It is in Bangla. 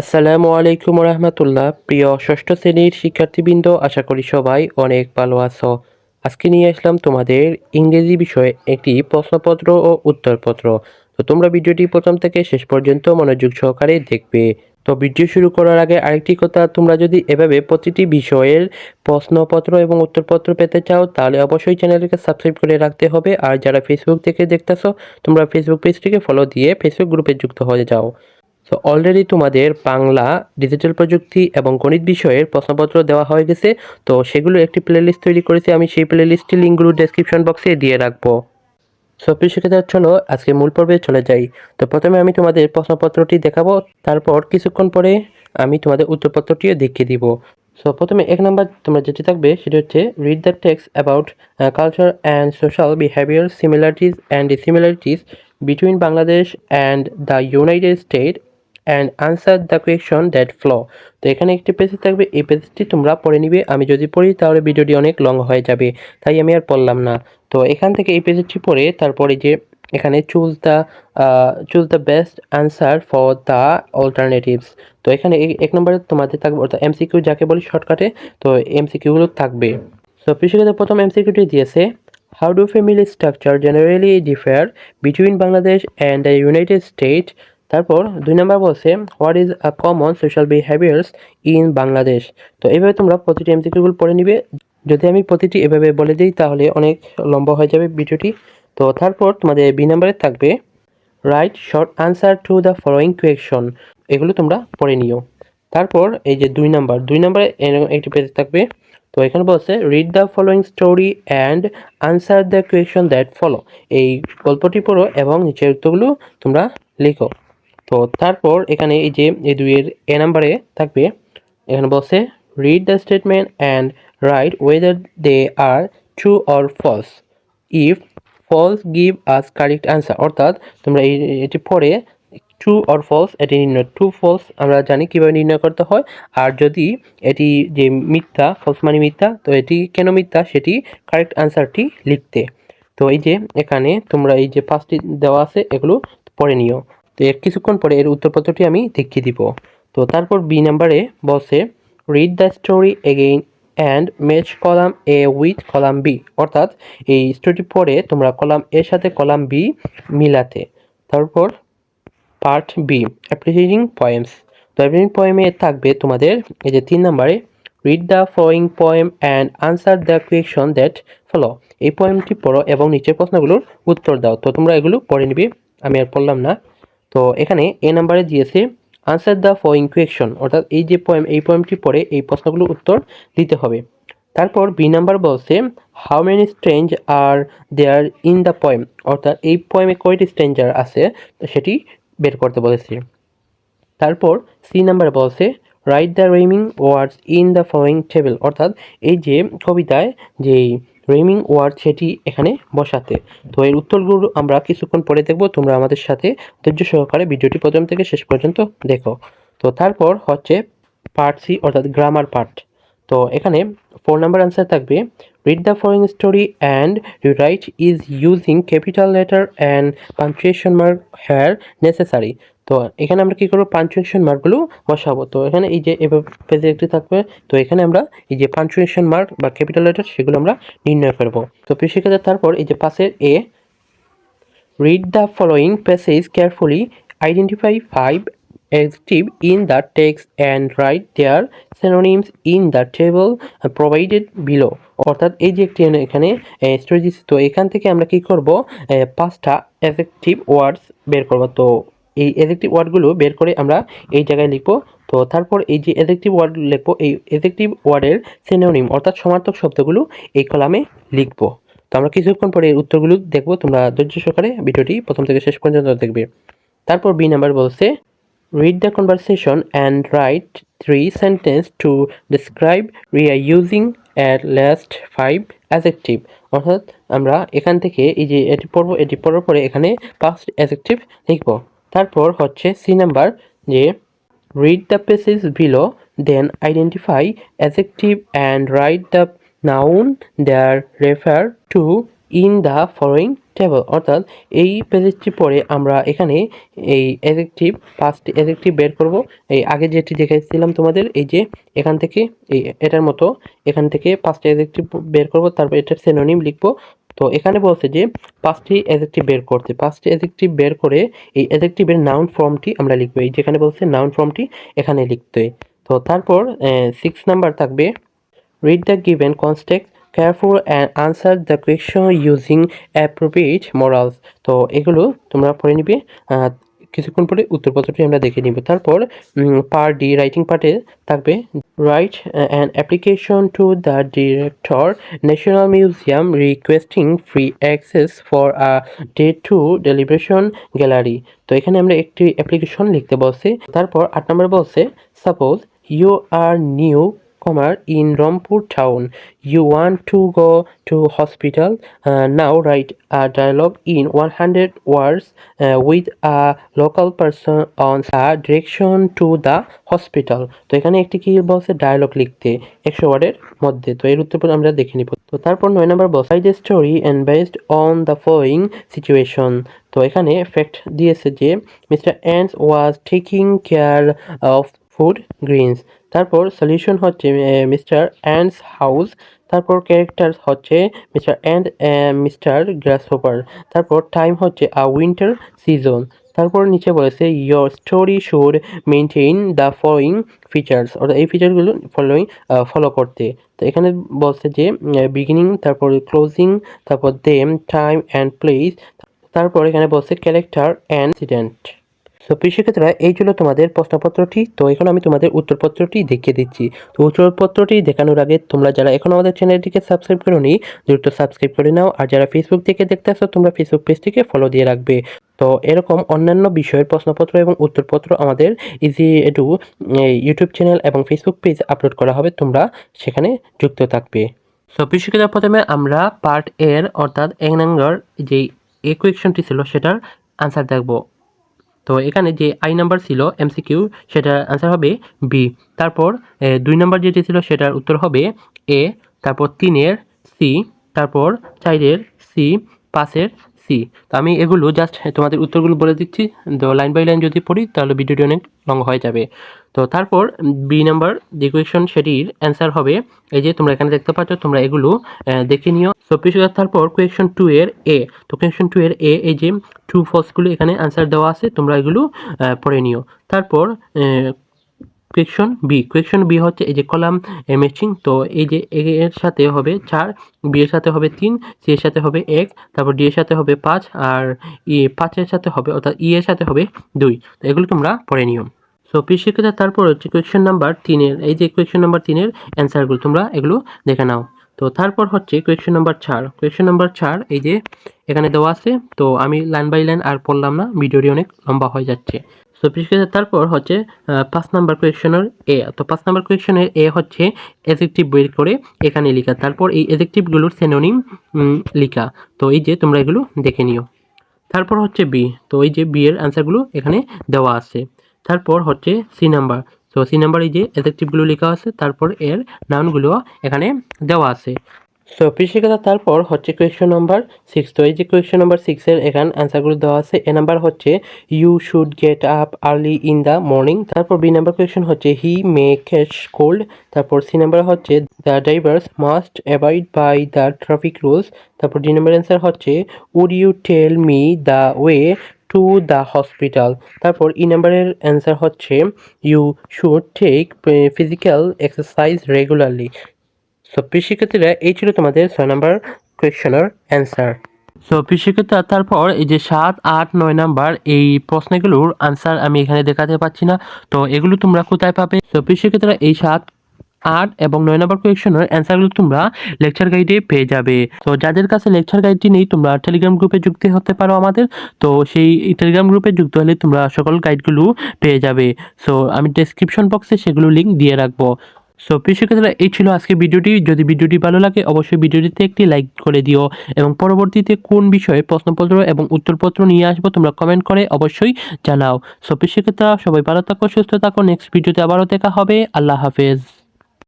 আসসালামু আলাইকুম রহমতুল্লাহ। প্রিয় ষষ্ঠ শ্রেণির শিক্ষার্থীবৃন্দ, আশা করি সবাই অনেক ভালো আছো। আজকে নিয়ে আসলাম তোমাদের ইংরেজি বিষয়ে একটি প্রশ্নপত্র ও উত্তরপত্র। তো তোমরা ভিডিওটি প্রথম থেকে শেষ পর্যন্ত মনোযোগ সহকারে দেখবে। তো ভিডিও শুরু করার আগে আরেকটি কথা, তোমরা যদি এভাবে প্রতিটি বিষয়ের প্রশ্নপত্র এবং উত্তরপত্র পেতে চাও, তাহলে অবশ্যই চ্যানেলকে সাবস্ক্রাইব করে রাখতে হবে। আর যারা ফেসবুক থেকে দেখতেছো, তোমরা ফেসবুক পেজটিকে ফলো দিয়ে ফেসবুক গ্রুপে যুক্ত হয়ে যাও। তো অলরেডি তোমাদের বাংলা ডিজিটাল প্রযুক্তি এবং গণিত বিষয়ের প্রশ্নপত্র দেওয়া হয়ে গেছে। তো সেগুলো একটি প্লেলিস্ট তৈরি করেছি, আমি সেই প্লেলিস্টটি লিঙ্কগুলো ডেসক্রিপশন বক্সে দিয়ে রাখব। সো প্রিয় শিক্ষার্থীরা চলো আজকে মূল পর্বে চলে যাই। তো প্রথমে আমি তোমাদের প্রশ্নপত্রটি দেখাবো, তারপর কিছুক্ষণ পরে আমি তোমাদের উত্তরপত্রটিও দেখিয়ে দিব। সো প্রথমে এক নাম্বার তোমরা যেটি থাকবে, সেটি হচ্ছে read the text about culture and social behaviour similarities and dissimilarities between Bangladesh and the United State and answer the question that follow তো এখানে একটি পেজ থাকবে, এই পেজটি তোমরা পড়ে নিবে। আমি যদি পড়ি, তাহলে ভিডিওটি অনেক লং হয়ে যাবে, তাই আমি আর পড়লাম না। তো এখান থেকে এই পেজটি পড়ে, তারপরে যে এখানে choose the choose the best answer for the alternatives তো এখানে এক নম্বরে তোমাদের থাকবে, অর্থাৎ এমসিকিউ যাকে বলি শর্টকাটে তো এমসিকিউগুলো থাকবে। সো কৃষিকাদের প্রথম এমসিকিউটি দিয়েছে how do family structure generally differ between Bangladesh and the United State তারপর দুই নম্বর বলছে what is a common social behaviours in Bangladesh তো এইভাবে তোমরা প্রতিটি এমসিকিউগুলো পড়ে নিবে। যদি আমি প্রতিটি এভাবে বলে দিই, তাহলে অনেক লম্বা হয়ে যাবে ভিডিওটি। তো তারপর তোমাদের বি নাম্বারে থাকবে write short answer to the following question এগুলো তোমরা পড়ে নিও। তারপর এই যে দুই নাম্বার, দুই নাম্বারে একটি পেজ থাকবে। তো এখানে বলছে read the following story and answer the question that follow এই গল্পটি পড়ো এবং নিচের উত্তরগুলো তোমরা লিখো। তো তারপর এখানে এই যে এই দুইয়ের এ নাম্বারে থাকবে, এখানে বলছে read the statement and write whether they are true or false if false give us correct answer অর্থাৎ তোমরা এই, এটি পরে ট্রু অর ফলস এটি নির্ণয় ট্রু ফলস আমরা জানি কীভাবে নির্ণয় করতে হয়। আর যদি এটি যে মিথ্যা ফলস মানে মিথ্যা, তো এটি কেন মিথ্যা? সেটি কারেক্ট আনসারটি লিখতে। তো এই যে এখানে তোমরা এই যে পাঁচটি দেওয়া আছে, এগুলো পড়ে নিও। এর কিছুক্ষণ পরে এর উত্তরপত্রটি আমি দেখিয়ে দিব। তো তারপর বি নাম্বারে বসে read the story again and match column A with column B অর্থাৎ এই স্টোরিটি পড়ে তোমরা কলাম এর সাথে কলাম বি মিলাতে। তারপর পার্ট বি অ্যাপ্রিসিয়েটিং পয়েমস তো অ্যাপ্রিসিয়েটিং পয়েমে থাকবে তোমাদের এই যে তিন নাম্বারে read the following poem and answer the question that follow এই পয়েমটি পড়ো এবং নিচের প্রশ্নগুলোর উত্তর দাও। তো তোমরা এগুলো পড়ে নিবে। আমি আর পড়লাম না। তো এখানে এ নাম্বারে দিয়েছে আনসার দ্য ফলোয়িং কোয়েশন অর্থাৎ এই যে পয়েম এই পয়েমটি পড়ে এই প্রশ্নগুলোর উত্তর দিতে হবে। তারপর বি নাম্বার বলছে how many strange are there in the poem অর্থাৎ এই পয়েমে কয়টি স্ট্রেঞ্জার আছে, তো সেটি বের করতে বলেছি। তারপর সি নাম্বার বলছে write the rhyming words in the following table অর্থাৎ এই যে কবিতায় যেই রেমিং ওয়ার্ড সেটি এখানে বসাতে। তো এর উত্তরগুলো আমরা কিছুক্ষণ পরে দেখব, তোমরা আমাদের সাথে ধৈর্য সহকারে ভিডিওটি প্রথম থেকে শেষ পর্যন্ত দেখো। তো তারপর হচ্ছে পার্ট সি অর্থাৎ গ্রামার পার্ট তো এখানে ফোর নাম্বার আনসার থাকবে read the following story and write is using capital letter and punctuation mark here necessary তো এখানে আমরা কী করব? পাঞ্চুয়েশন মার্কগুলো বসাবো। তো এখানে এই যে পেজে একটি থাকবে, তো এখানে আমরা এই যে পাঞ্চুয়েশন মার্ক বা ক্যাপিটাল লেটার সেগুলো আমরা নির্ণয় করব। তো শিক্ষার্থীরা তারপর এই যে পাশের এ Read the following passage carefully. Identify five adjectives in the text and write their synonyms in the table provided below. অর্থাৎ এই যে একটি এখানে স্টোরি দিচ্ছি। তো এখান থেকে আমরা কি করব? পাঁচটা এফেক্টিভ ওয়ার্ডস বের করব। তো এই এফেক্টিভ ওয়ার্ডগুলো বের করে আমরা এই জায়গায় লিখব। তো তারপর এই যে এফেক্টিভ ওয়ার্ড লিখব, এই এফেক্টিভ ওয়ার্ডের সিনোনিম অর্থাৎ সমার্থক শব্দগুলো এই কলামে লিখব। তো আমরা কিছুক্ষণ পরে এর উত্তরগুলো দেখব, তোমরা ধৈর্য সহকারে ভিডিওটি প্রথম থেকে শেষ পর্যন্ত দেখবে। তারপর বি নাম্বার বলছে read the conversation and write three sentence to describe Riya using at last five adjective অর্থাৎ আমরা এখান থেকে এই যে এটি পড়ব, এটি পড়ার পরে এখানে পাঁচ অ্যাজেক্টিভ লিখব। তারপর হচ্ছে সি নাম্বার যে Read the passage below, then identify adjective and write the noun they referred to in the following table অর্থাৎ এই পেজটি পরে আমরা এখানে এই অ্যাজেক্টিভ পাঁচটি অ্যাজেক্টিভ বের করব। এই আগে যেটি দেখাইছিলাম তোমাদের এই যে এখান থেকে এই এটার মতো এখান থেকে পাঁচটি অ্যাজেক্টিভ বের করব তারপর এটার সিনোনিম লিখব। তো এখানে বলছে যে, পাঁচটি অ্যাজেক্টিভ বের করতে। পাঁচটি অ্যাজেক্টিভ বের করে এই অ্যাজেক্টিভের নাউন ফর্মটি আমরা লিখব। এই যেখানে বলছে নাউন ফর্মটি এখানে লিখতে। তো তারপর সিক্স নাম্বার থাকবে। Read the given context, careful and answer the question using appropriate morals তো এগুলো তোমরা পড়ে নিবে। কিছুক্ষণ পরে উত্তরপত্রটি আমরা দেখে নিব। তারপর পার ডি রাইটিং পার্টে থাকবে write an application to the director national museum requesting free access for a day to deliberation gallery তো এখানে আমরা একটি অ্যাপ্লিকেশন লিখতে বলছি। তারপর আট নম্বর বলছে suppose you are new comma in Rampur town. You want to go to hospital? Uh, now write a dialogue in 100 words uh, with a local person on a direction to hospital. তো এখানে একটি কি বলছে ডায়লগ লিখতে একশো ওয়ার্ডের মধ্যে তো এর উত্তর আমরা দেখে নিব তো তারপর নয় নম্বর বলছে the story and based on the following situation তো এখানে ফ্যাক্ট দিয়েছে যে mister Ant's was taking care of food grains তারপর সলিউশন হচ্ছে মিস্টার অ্যান্ডস হাউস তারপর ক্যারেক্টার হচ্ছে মিস্টার অ্যান্ড মিস্টার গ্রাসহোপার তারপর টাইম হচ্ছে আ উইন্টার সিজন তারপর নিচে বলেছে your story should maintain the following features অর্থাৎ এই ফিচারগুলো ফলোয়িং ফলো করতে। তো এখানে বলছে যে বিগিনিং তারপর ক্লোজিং তারপর দেম টাইম অ্যান্ড প্লেস তারপর এখানে বলছে ক্যারেক্টার অ্যান্ড ইনসিডেন্ট সো প্রিয় শিক্ষার্থীরা, এই ছিল তোমাদের প্রশ্নপত্রটি। তো, এখন আমি তোমাদের উত্তরপত্রটি দেখিয়ে দিচ্ছি। তো, উত্তরপত্রটি দেখানোর আগে তোমরা যারা এখন আমাদের চ্যানেলটিকে সাবস্ক্রাইব করোনি, দ্রুত সাবস্ক্রাইব করে নাও। আর যারা ফেসবুক থেকে দেখতে আসো তোমরা ফেসবুক পেজটিকে ফলো দিয়ে রাখবে। তো, এরকম অন্যান্য বিষয়ের প্রশ্নপত্র এবং উত্তরপত্র আমাদের ইজি এডু ইউটিউব চ্যানেল এবং ফেসবুক পেজ আপলোড করা হবে। তোমরা সেখানে যুক্ত থাকবে। সো শিক্ষার্থীরা, প্রথমে আমরা পার্ট এর অর্থাৎ এক নম্বর যে এ কোয়েকশনটি ছিল, সেটার আনসার দেখব। তো এখানে যে আই নাম্বার ছিল এমসিকিউ সেটার আনসার হবে বি তারপর দুই নাম্বার যেটি ছিল, সেটার উত্তর হবে এ তারপর তিনের সি তারপর চাইরের সি পাঁচের সি তো আমি এগুলো জাস্ট তোমাদের উত্তরগুলো বলে দিচ্ছি। তো লাইন বাই লাইন যদি পড়ি, তাহলে ভিডিওটি অনেক লং হয়ে যাবে। তো তারপর বি নাম্বার যে কোয়েশন সেটির অ্যান্সার হবে। এই যে তোমরা এখানে দেখতে পাচ্ছ, তোমরা এগুলো দেখে নিও। সো পিছনে তারপর কোয়েশন টু এর এ তো কোয়েশন টু এর এ এই যে ট্রু ফলসগুলো এখানে অ্যান্সার দেওয়া আছে, তোমরা এগুলো পড়ে নিও। তারপর কোয়েকশন বি কোয়েকশন বি হচ্ছে এই যে কলাম ম্যাচিং তো এই যে এর সাথে হবে চার, বি এর সাথে হবে তিন, সি এর সাথে হবে এক, তারপর ডি এর সাথে হবে পাঁচ, আর ই পাঁচের সাথে হবে, অর্থাৎ ই এর সাথে হবে দুই। তো এগুলো তোমরা পড়ে নিও। সো শিক্ষিতা, তারপর হচ্ছে কোয়েকশন নাম্বার তিনের, এই যে কোয়েকশন নাম্বার তিনের অ্যান্সারগুলো তোমরা এগুলো দেখে নাও। তো তারপর হচ্ছে কোয়েকশন নাম্বার চার। কোয়েকশন নাম্বার চার, এই যে এখানে দেওয়া আছে, তো আমি লাইন বাই লাইন আর পড়লাম না ভিডিওটি অনেক লম্বা হয়ে যাচ্ছে। তো তারপর হচ্ছে পাঁচ নাম্বার কোয়েকশনের এ তো পাঁচ নাম্বার কোয়েকশনের এ হচ্ছে এজেক্টিভ বের করে এখানে লেখা। তারপর এই এজেক্টিভগুলোর সেনোনিম লেখা। তো এই যে তোমরা এগুলো দেখে নিও। তারপর হচ্ছে বি তো এই যে বি এর অ্যান্সারগুলো এখানে দেওয়া আছে। তারপর হচ্ছে সি নাম্বার তো সি নাম্বার এই যে অ্যাডজেক্টিভগুলো লেখা আছে, তারপর এর নাউনগুলো এখানে দেওয়া আছে। সো কৃষিকতা তারপর হচ্ছে কোয়েশ্চন নাম্বার সিক্স তো এই যে কোয়েশ্চন নাম্বার সিক্সের এখানে অ্যান্সারগুলো দেওয়া আছে, এ নাম্বার হচ্ছে you should get up early in the morning তারপর বি নাম্বার কোয়েশ্চন হচ্ছে হি মে ক্যাশ কোল্ড তারপর সি নাম্বার হচ্ছে the drivers must avoid by the traffic rules তারপর ডি নাম্বার অ্যান্সার হচ্ছে would you tell me the way to the hospital তারপর ই নাম্বারের অ্যান্সার হচ্ছে you should take physical exercise regularly so প্রিয় শিক্ষার্থীরা এই ছিল তোমাদের ছয় নম্বর কোয়েশনের অ্যান্সার সো শিক্ষার্থীরা তারপর এই যে সাত, আট, নয় নাম্বার এই প্রশ্নগুলোর আনসার আমি এখানে দেখাতে পাচ্ছি না। তো এগুলো তোমরা কোথায় পাবে? প্রিয় শিক্ষার্থীরা এই সাত আট এবং নয় নম্বর কোয়েশনের অ্যান্সারগুলো তোমরা লেকচার গাইডে পেয়ে যাবে। তো যাদের কাছে লেকচার গাইডটি নেই, তোমরা টেলিগ্রাম গ্রুপে যুক্ত হতে পারো আমাদের। তো সেই টেলিগ্রাম গ্রুপে যুক্ত হলে তোমরা সকল গাইডগুলো পেয়ে যাবে। সো আমি ডেসক্রিপশন বক্সে সেগুলো লিঙ্ক দিয়ে রাখব। সো প্রিয় এই ছিল আজকে ভিডিওটি। যদি ভিডিওটি ভালো লাগে, অবশ্যই ভিডিওটিতে একটি লাইক করে দিও। এবং পরবর্তীতে কোন বিষয়ে প্রশ্নপত্র এবং উত্তরপত্র নিয়ে আসব তোমরা কমেন্ট করে অবশ্যই জানাও। সো প্রিয় সবাই ভালো থাকো, সুস্থ থাকো। নেক্সট ভিডিওতে আবারও দেখা হবে। আল্লাহ হাফেজ।